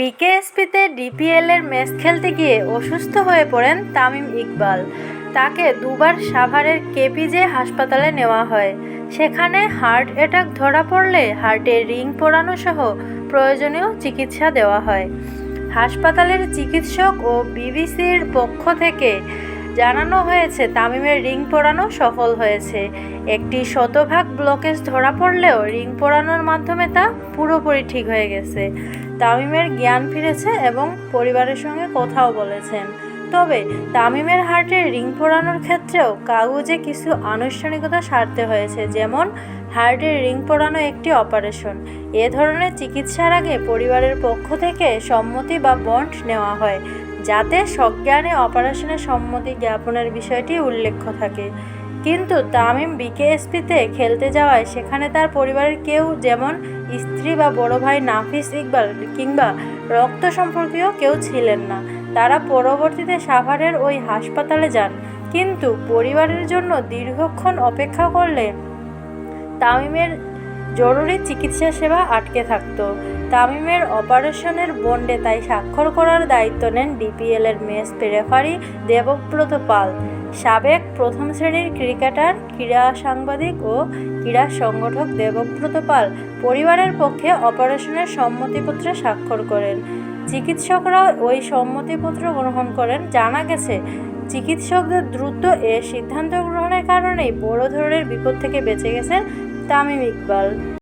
বিকেএসপিতে ডিপিএলের match খেলতে গিয়ে অসুস্থ হয়ে পড়েন তামিম ইকবাল। তাকে দুবার সাভারের কেপিজে হাসপাতালে নেওয়া হয়। সেখানে হার্ট অ্যাটাক, ধরা পড়লে হার্টে রিং পরানো সহ প্রয়োজনীয় চিকিৎসা দেওয়া হয়। হাসপাতালের চিকিৎসক ও বিবিসির পক্ষ থেকে জানানো হয়েছে, তামিমের রিং পোড়ানো সফল হয়েছে। একটি শতভাগ ব্লকেজ ধরা পড়লেও রিং পোড়ানোর মাধ্যমে তা পুরোপুরি ঠিক হয়ে গেছে। তামিমের জ্ঞান ফিরেছে এবং পরিবারের সঙ্গে কথাও বলেছেন। তবে তামিমের হার্টে রিং পরানোর ক্ষেত্রেও কাগজে কিছু আনুষ্ঠানিকতা সারতে হয়েছে, যেমন হার্টের রিং পরানো একটি অপারেশন, এ ধরনের চিকিৎসার আগে পরিবারের পক্ষ থেকে সম্মতি বা বন্ড নেওয়া হয়। যাতে সজ্ঞানে অপারেশনের সম্মতি জ্ঞাপনের বিষয়টি উল্লেখ্য থাকে। কিন্তু তামিম বিকেএসপিতে খেলতে যাওয়ায় সেখানে তার পরিবারের কেউ যেমন স্ত্রী বা বড় ভাই নাফিস ইকবাল কিংবা রক্ত সম্পর্কীয় কেউ ছিলেন না। তারা পরবর্তীতে সাভারের ওই হাসপাতালে যান। কিন্তু পরিবারের জন্য দীর্ঘক্ষণ অপেক্ষা করলে তামিমের জরুরি চিকিৎসা সেবা আটকে থাকতো। তামিমের অপারেশনের বন্ডে তাই স্বাক্ষর করার দায়িত্ব নেন ডিপিএলের মেস রেফারি দেবব্রত পাল। সাবেক প্রথম শ্রেণির ক্রিকেটার, ক্রীড়া সাংবাদিক ও ক্রীড়া সংগঠক দেবব্রত পাল পরিবারের পক্ষে অপারেশনের সম্মতিপত্রে স্বাক্ষর করেন। চিকিৎসকরা ওই সম্মতিপত্র গ্রহণ করেন। জানা গেছে, চিকিৎসকদের দ্রুত এ সিদ্ধান্ত গ্রহণের কারণেই বড় ধরনের বিপদ থেকে বেঁচে গেছেন তামিম ইকবাল